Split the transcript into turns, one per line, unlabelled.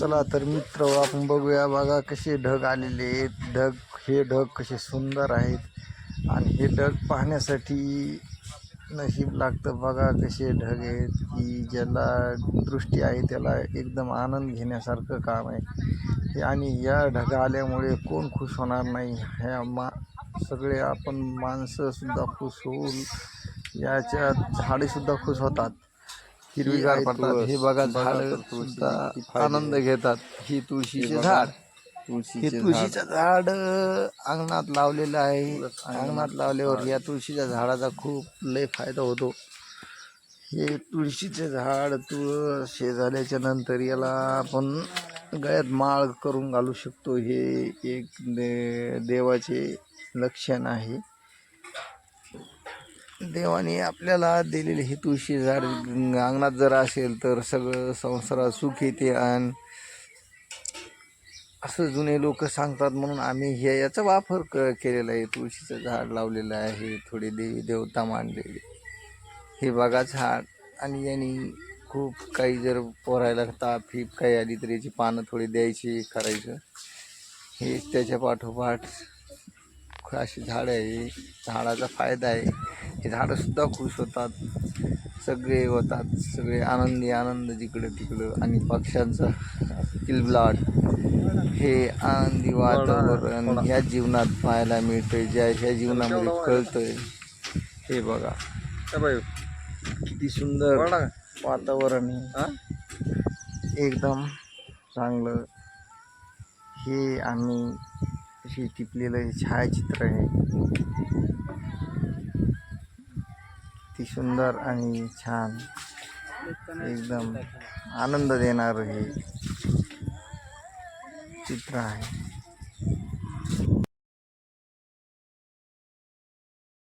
चला तर मित्र आपण बघूया बघा कसे ढग आलेले आहेत. ढग हे ढग कसे सुंदर आहेत. आणि हे ढग पाहण्यासाठी नशीब लागतं बघा कसे ढग आहेत की ज्याला दृष्टी आहे त्याला एकदम आनंद घेण्यासारखं काम आहे. हे आणि या ढग आल्यामुळे कोण खुश होणार नाही ह्या मा सगळे आपण माणसंसुद्धा खुश होऊन याच्यात झाडेसुद्धा खुश होतात. हिरवीगार पडतात. हे बघा झाड सुद्धा आनंद घेतात. ही तुळशीचे झाड. हे तुळशीचं झाड. अंगणात लावलेलं आहे. अंगणात लावल्यावर या तुळशीच्या झाडाचा खूप लय फायदा होतो. हे तुळशीचे झाड तुळस हे झाल्याच्यानंतर याला आपण गळ्यात माळ करून घालू शकतो. हे एक दे देवाचे लक्षण आहे. देवाने आपल्याला दिलेले हे तुळशी झाड अंगणात जर असेल तर सगळं संसारात सुख येते आणि असं जुने लोक सांगतात म्हणून आम्ही हे याचा वापर क केलेला आहे. तुळशीचं झाड लावलेलं आहे. थोडी देवी देवता मांडलेले. हे बघा झाड. आणि यांनी खूप काही जर पोरायला ताप फीप काही आली तर याची पानं थोडी द्यायची करायचं. हे त्याच्या पाठोपाठ अशी झाडं आहे. झाडाचा फायदा आहे. हे झाडंसुद्धा खुश होतात. सगळे होतात. सगळे आनंदी आनंद जिकडं तिकडं. आणि पक्ष्यांचा किलबिलाट. हे आनंदी वातावरण ह्या जीवनात पाहायला मिळतंय. ज्या ह्या जीवनामध्ये कळतंय. हे बघा. किती सुंदर वातावरण आहे. एकदम चांगलं. हे आम्ही हे टिपलेलं हे छायाचित्र आहे. किती सुंदर आणि छान. एकदम आनंद देणारं हे चित्र आहे.